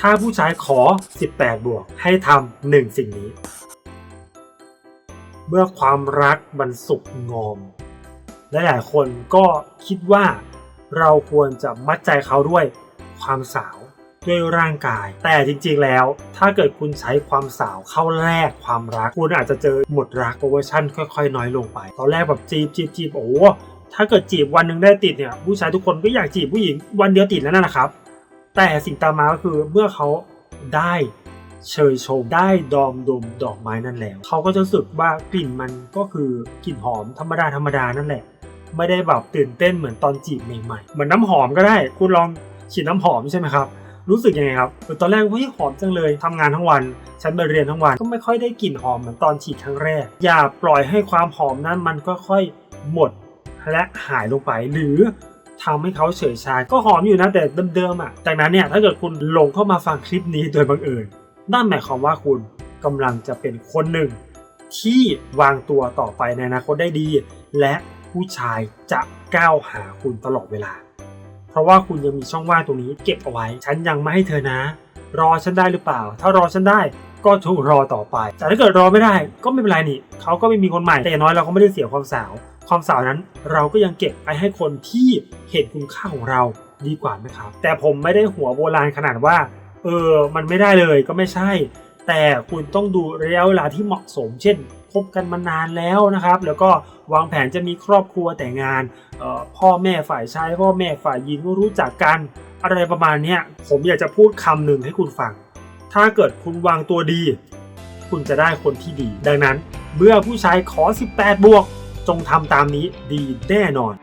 ถ้าผู้ชายขอ 18 บวก ให้ทำหนึ่งสิ่งนี้ เมื่อความรักมันสุกงอม และหลายคนก็คิดว่าเราควรจะมัดใจเขาด้วยความสาวด้วยร่างกาย แต่จริงๆแล้ว ถ้าเกิดคุณใช้ความสาวเข้าแลกความรัก คุณอาจจะเจอหมดรักโปรโมชั่นค่อยๆ น้อยลงไป ตอนแรกแบบจีบจีบจีบโอ้ถ้าเกิดจีบวันหนึ่งได้ติดเนี่ยผู้ชายทุกคนก็อยากจีบผู้หญิงวันเดียวติดแล้วนั่นนะครับ แต่สิ่งตามมาก็คือเมื่อเขาได้เชยชมได้ดอมดมดอกไม้นั่นแล้ว เขาก็จะรู้สึกว่ากลิ่นมันก็คือกลิ่นหอมธรรมดาธรรมดานั่นแหละ ไม่ได้แบบตื่นเต้นเหมือนตอนจีบใหม่ๆเหมือนน้ำหอมก็ได้ คุณลองฉีดน้ำหอมใช่ไหมครับรู้สึกยังไงครับตอนแรกเฮ้ยหอมจังเลยทำงานทั้งวัน ฉันไปเรียนทั้งวันก็ไม่ค่อยได้กลิ่นหอมเหมือนตอนฉีดครั้งแรก อย่าปล่อยให้ความหอมนั้นมันค่อยๆหมดและหายลงไปหรือ ทำให้เขาเฉยชาก็หอมอยู่นะแต่เดิมๆอะจากนั้นเนี่ยถ้าเกิดคุณลงเข้ามาฟังคลิปนี้โดยบังเอิญนั่นหมายความว่าคุณกำลังจะเป็นคนหนึ่ง ที่วางตัวต่อไปในอนาคตได้ดี และผู้ชายจะก้าวหาคุณตลอดเวลา เพราะว่าคุณยังมีช่องว่างตรงนี้เก็บเอาไว้ ฉันยังไม่ให้เธอนะ รอฉันได้หรือเปล่า ถ้ารอฉันได้ก็ถูกรอต่อไป แต่ถ้าเกิดรอไม่ได้ก็ไม่เป็นไรนี่เขาก็ไม่มีคนใหม่แต่อย่างน้อยเราก็ไม่ได้เสียความสาว ความสาวนั้นเราก็ยังเก็บไปให้คนที่เห็นคุณค่าของเราดีกว่านะครับ แต่ผมไม่ได้หัวโบราณขนาดว่า เออ มันไม่ได้เลยก็ไม่ใช่ แต่คุณต้องดูระยะเวลาที่เหมาะสม เช่นคบกันมานานแล้วนะครับ แล้วก็วางแผนจะมีครอบครัวแต่งงานออพ่อแม่ฝ่ายชายพ่อแม่ฝ่ายหญิงก็รู้จักกันอะไรประมาณนี้ผมอยากจะพูดคำหนึ่งให้คุณฟัง ถ้าเกิดคุณวางตัวดี คุณจะได้คนที่ดี ดังนั้น เมื่อผู้ชายขอ 18 บวก จงทำตามนี้ดีแน่นอน